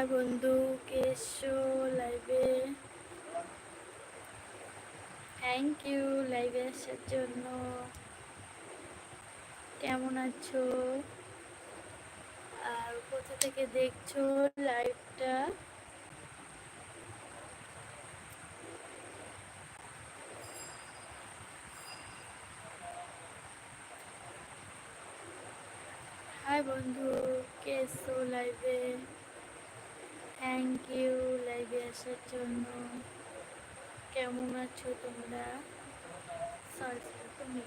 High বন্ধু কেশো লাইভে। Thank you লাইভে আসার জন্য। কেমন আছো? আর কোথা থেকে দেখছ লাইভটা? হাই বন্ধু, কেসো লাইভে। থ্যাংক ইউ লাইভে আসার জন্য কেমন আছো তোমরা? সরি তুমি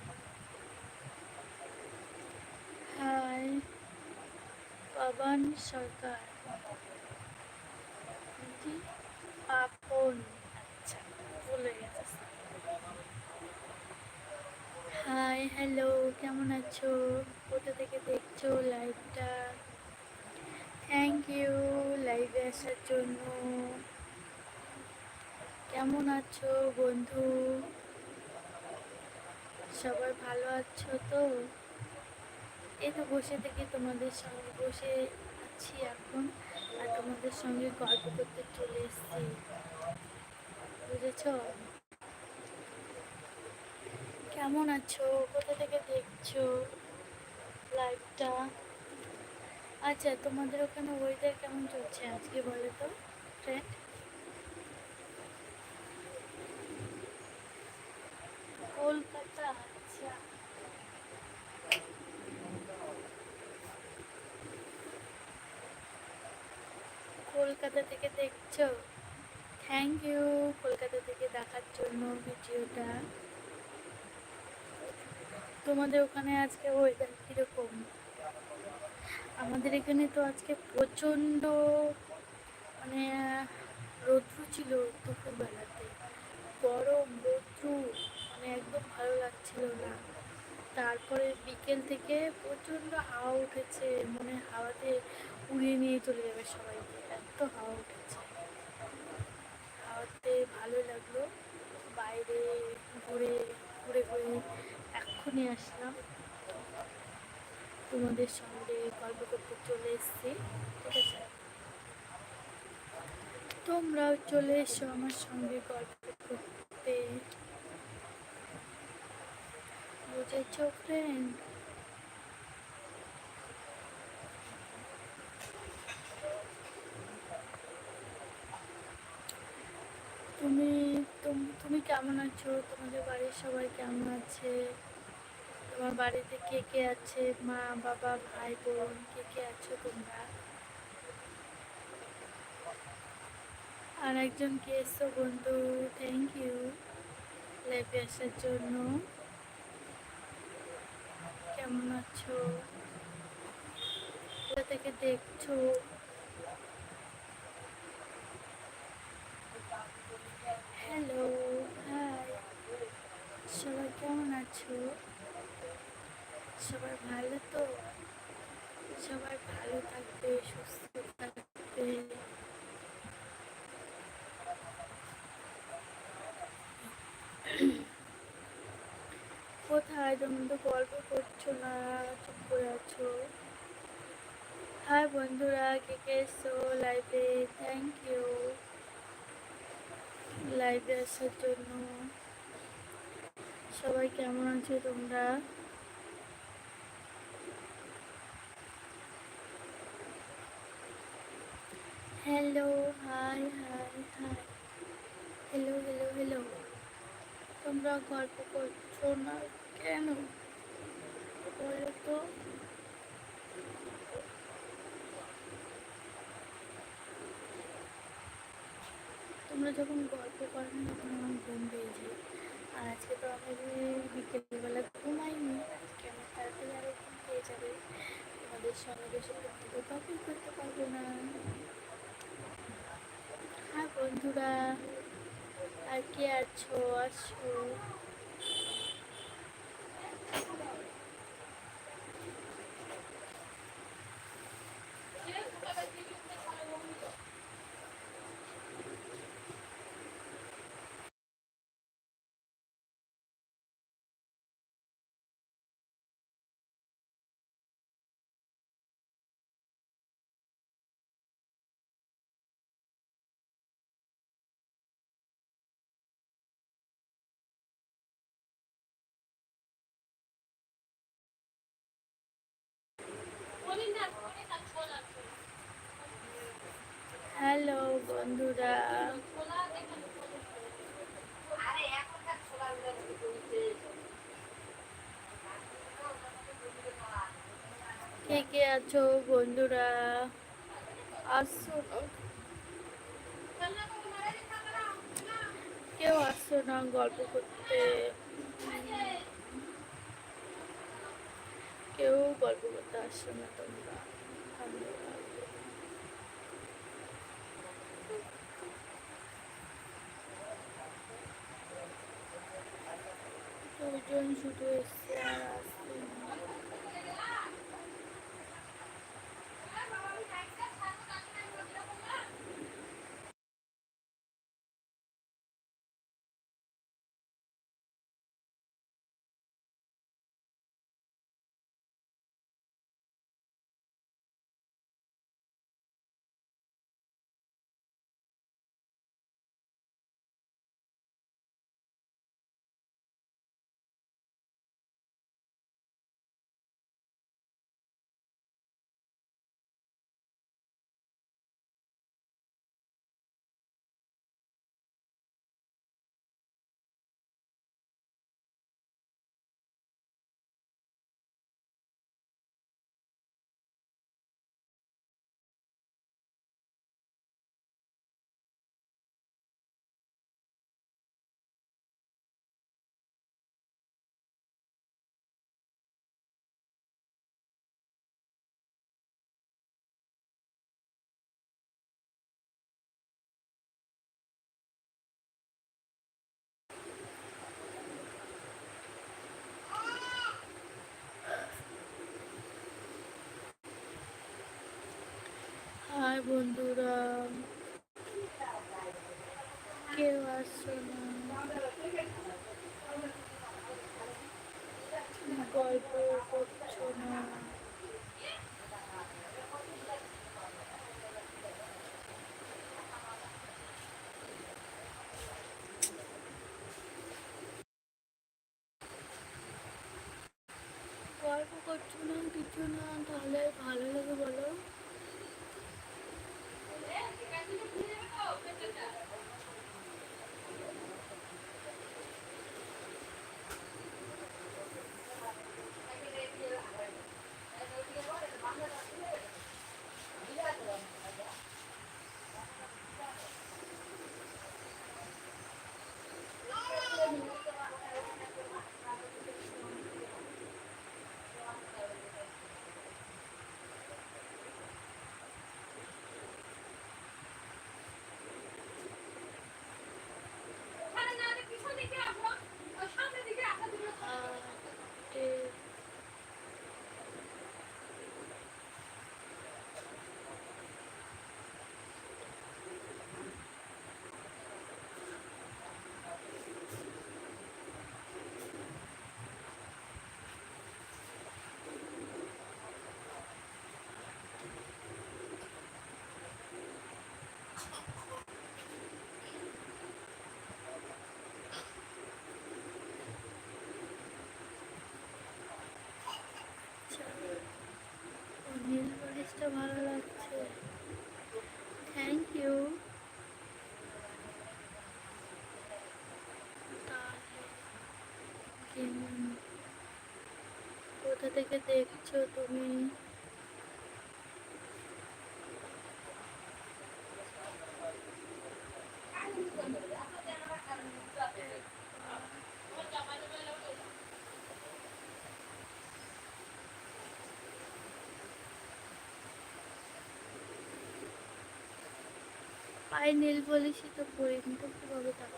হাই পবন সরকার পাপন আচ্ছা ভুলে গেছে হাই হ্যালো কেমন আছো? কোথা থেকে দেখছ লাইভটা থ্যাংক ইউ লাইভে আসার জন্য। কেমন আছো বন্ধু? সবাই ভালো আছো তো? এই তো বসে থেকে তোমাদের সঙ্গে বসে আছি এখন, আর তোমাদের সঙ্গে গল্প করতে চলে এসেছি। বুঝেছ? কেমন আছো? কোথা থেকে দেখছ? লাইভটা আচ্ছা তোমাদের ওখানে ওয়েদার কেমন চলছে আজকে বলো তো ফ্রেন্ড কলকাতা আচ্ছা। কলকাতা থেকে দেখছ? থ্যাংক ইউ কলকাতা থেকে দেখার জন্য ভিডিওটা। তোমাদের ওখানে আজকে ওয়েদার কীরকম? আমাদের এখানে তো আজকে প্রচণ্ড মানে রৌদ্র ছিল দুপুরবেলাতে। গরম, রৌদ্র মানে একদম ভালো লাগছিল না। তারপরে বিকেল থেকে প্রচণ্ড হাওয়া উঠেছে মানে হাওয়াতে উড়িয়ে নিয়ে চলে যাবে সবাইকে, এত হাওয়া উঠেছে। হাওয়াতে ভালো লাগল, বাইরে ঘুরে ঘুরে ঘুরে এক্ষুনি আসলাম। তোমাদের সঙ্গে গল্প করতে চলে এসছি, ঠিক আছে? তোমরাও চলে এসো আমার সঙ্গে গল্প করতে। বুঝেছ ফ্রেন্ড তুমি তুমি কেমন আছো? তোমাদের বাড়ির সবাই কেমন আছে? তোমার বাড়িতে কে কে আছে? মা, বাবা, ভাই, বোন, কে কে আছো তোমরা? আর একজন কে এসো বন্ধু? থ্যাংক ইউ লাইফে আসার জন্য। কেমন আছো? কোথা থেকে দেখছ? হ্যালো হাই সবাই কেমন আছো? সবাই ভালো তো সবাই ভালো থাকবে, সুস্থ থাকবে। কোথায় তুমি তো গল্প করছ না? চুপ করে আছো? হাই বন্ধুরা, কে কে এসো লাইভে থ্যাংক ইউ লাইভে আসার জন্য। সবাই কেমন আছো তোমরা? Hello hi hi hi hello hello hello তোমরা গল্প করছ না কেন? বলো তো। তোমরা যখন গল্প করো না, তখন আমার ঘুম পেয়ে যায়। আর আজকে তো আমি বিকেলবেলা ঘুমাইনি। আজকে আমার তাড়াতাড়ি আরও ঘুম পেয়ে যাবে। তোমাদের সঙ্গে বেশি গল্প করতে পারব না। হ্যাঁ বন্ধুরা আর কে আছো? আছো? হ্যালো বন্ধুরা। কে কে আছো বন্ধুরা? আসছো? কেউ আসছো না গল্প করতে। কেউ গল্প করতে আসছো না তোমরা দুজন শুধু এসছে আর আসছে না। হাই বন্ধুরা কেউ আসছো না গল্প করছ না গল্প করছ না কিছু না তাহলে ভালো লাগে বলো। পলিশটা ভালো লাগছে। থ্যাংক ইউ কোথা থেকে দেখছ তুমি? পায়ে নীল পলিশই তো পরিনি কিন্তু কীভাবে টাকা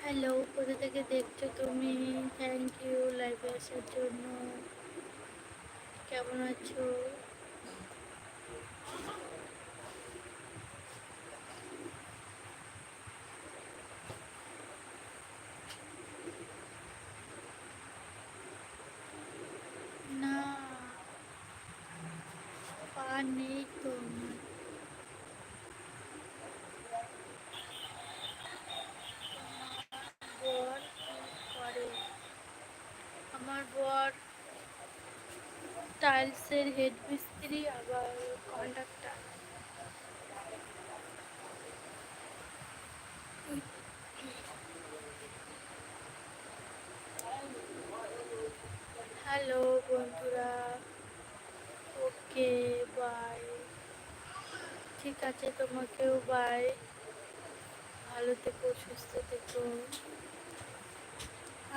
হ্যালো কোথা থেকে দেখছ তুমি? থ্যাংক ইউ লাইভে আসার জন্য। কেমন আছো না পা নেই তো আমার। বর কি করে আমার বর টাইলসের হেড মিস্ত্রি, আবার কন্ডাক্টর। হ্যালো বন্ধুরা, ওকে বাই ঠিক আছে তোমাকেও বাই ভালো থেকো, সুস্থ থেকো।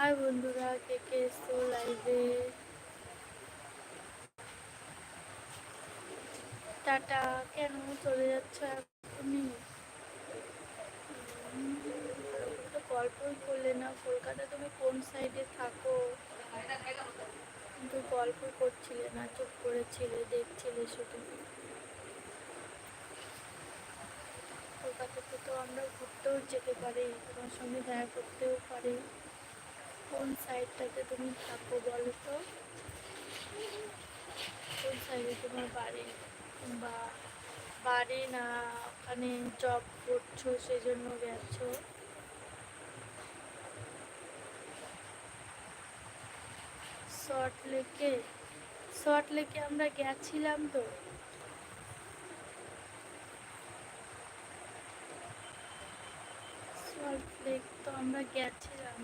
আর বন্ধুরা, কে কে এসছো লাইভে টাটা কেন চলে যাচ্ছ এখনই? তো গল্পই করলে না। কলকাতা তুমি কোন সাইডে থাকো? কিন্তু গল্প করছিলে না, চুপ করেছিলে, দেখছিলে শুধু? কলকাতাতে তো আমরা ঘুরতেও যেতে পারি, তোমার সঙ্গে দেখা করতেও পারি। কোন সাইডটাতে তুমি থাকো বলো তো? কোন সাইডে তোমার বাড়ি? বা বাড়ি না ওখানে জব করছ সেজন্য গেছো? শর্ট লেকে শর্ট লেকে আমরা গেছিলাম তো। সল্ট লেক তো আমরা গেছিলাম।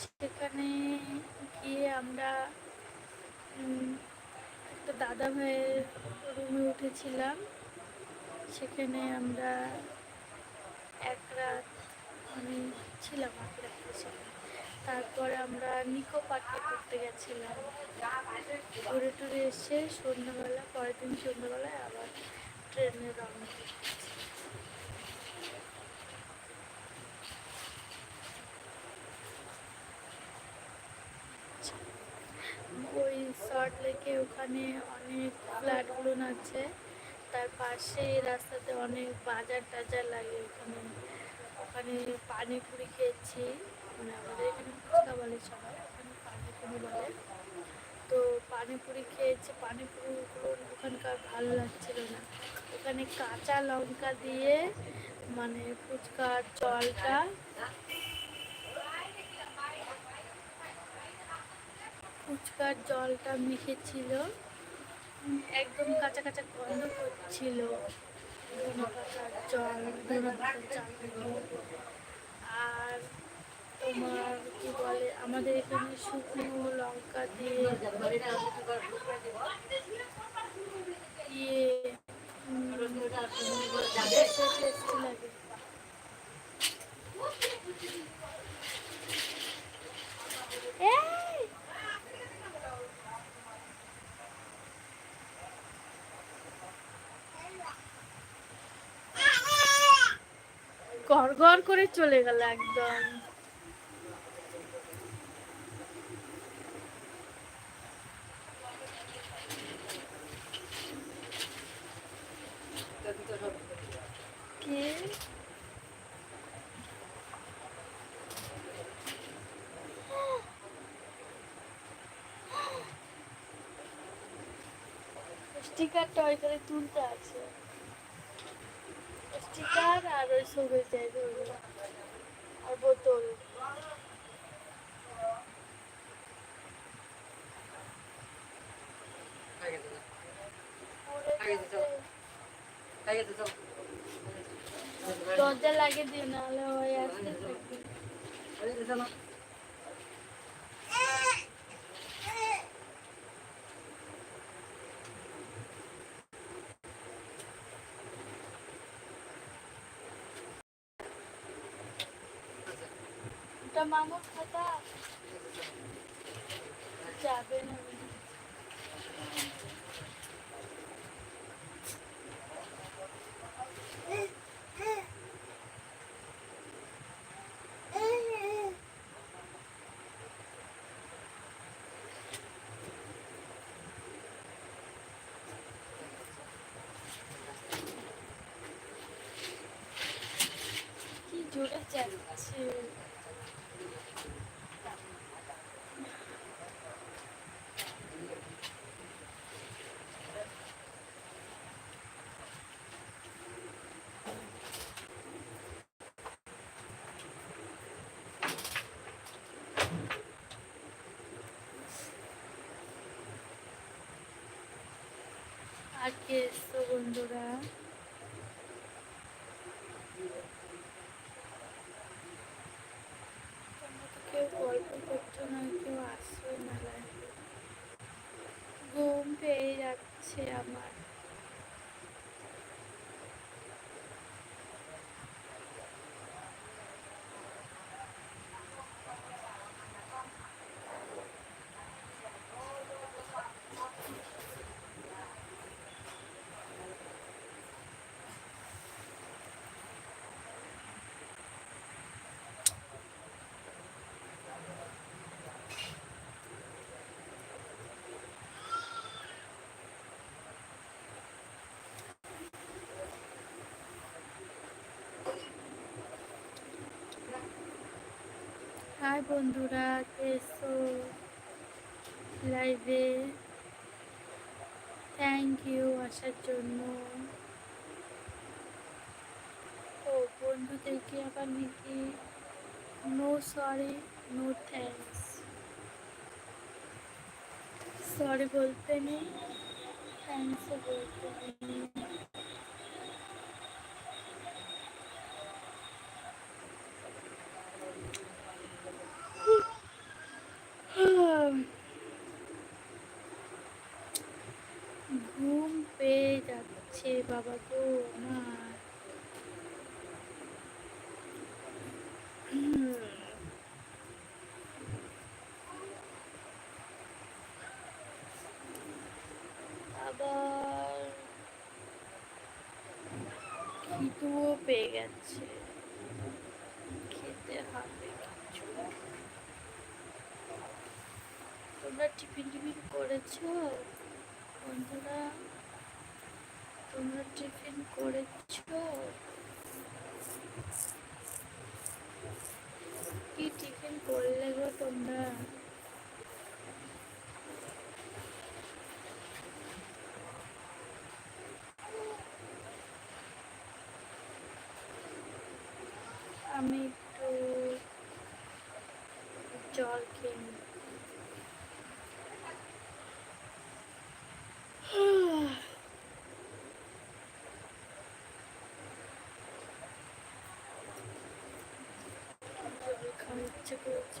সেখানে গিয়ে আমরা দাদা ভাইয়ের রুমে উঠেছিলাম। সেখানে আমরা এক রাত আমি ছিলাম এক রাত ছিলাম। তারপরে আমরা নিকো পার্কে করতে গেছিলাম। ঘুরে টুরে এসে সন্ধ্যাবেলা, পরের দিন সন্ধ্যাবেলায় আবার ট্রেনে রওনা দিয়েছি ওই শর্ট লেকে ওখানে অনেক ফ্ল্যাটগুলো আছে তার পাশে রাস্তাতে অনেক বাজার টাজার লাগে ওখানে। ওখানে পানিপুরি খেয়েছি। মানে আমাদের এখানে ফুচকা বলে সবাই, ওখানে পানিপুরি বলে। তো পানিপুরি খেয়েছি। পানিপুরিগুলো ওখানকার ভালো লাগছিল না। ওখানে কাঁচা লঙ্কা দিয়ে মানে ফুচকার জলটা ফুচকার জলটা মেখেছিল। একদম কাঁচা কাঁচা গন্ধ করছিল। জল আর তোমার কি বলে, আমাদের এখানে শুকনো লঙ্কা দিয়ে ইয়ে উম, খেতে tasty লাগে এই! গড় গড় করে চলে গেল একদম। কে? স্টিকারটা ওইখানে তুলতে আছে। স্টিকার আর ওই সবুজ আর বোতল দরজা লাগিয়ে দিও নাহলে ওই আসতে থাকবে মামুর খাতা? যাবে না। জোরে যাচ্ছে আর কে এসছো বন্ধুরা? কেউ গল্প করছ না কেউ ঘুম পেয়ে যাচ্ছে আমার। হাই বন্ধুরা, কে এসছো লাইভে থ্যাংক ইউ আসার জন্য। ও, বন্ধুদেরকে আবার নাকি no sorry no thanks sorry বলতে নেই থ্যাঙ্কসও বলতে নেই ঘুম পেয়ে যাচ্ছে বাবা গো, আমার। আবার খিদুও পেয়ে গেছে। খেতে হবে কিছু। তোমরা টিফিন টিফিন করেছ? বন্ধুরা টিফিন করেছ? কি টিফিন করলে গো তোমরা? আমি একটু জল খেয়ে ইচ্ছে করেছে।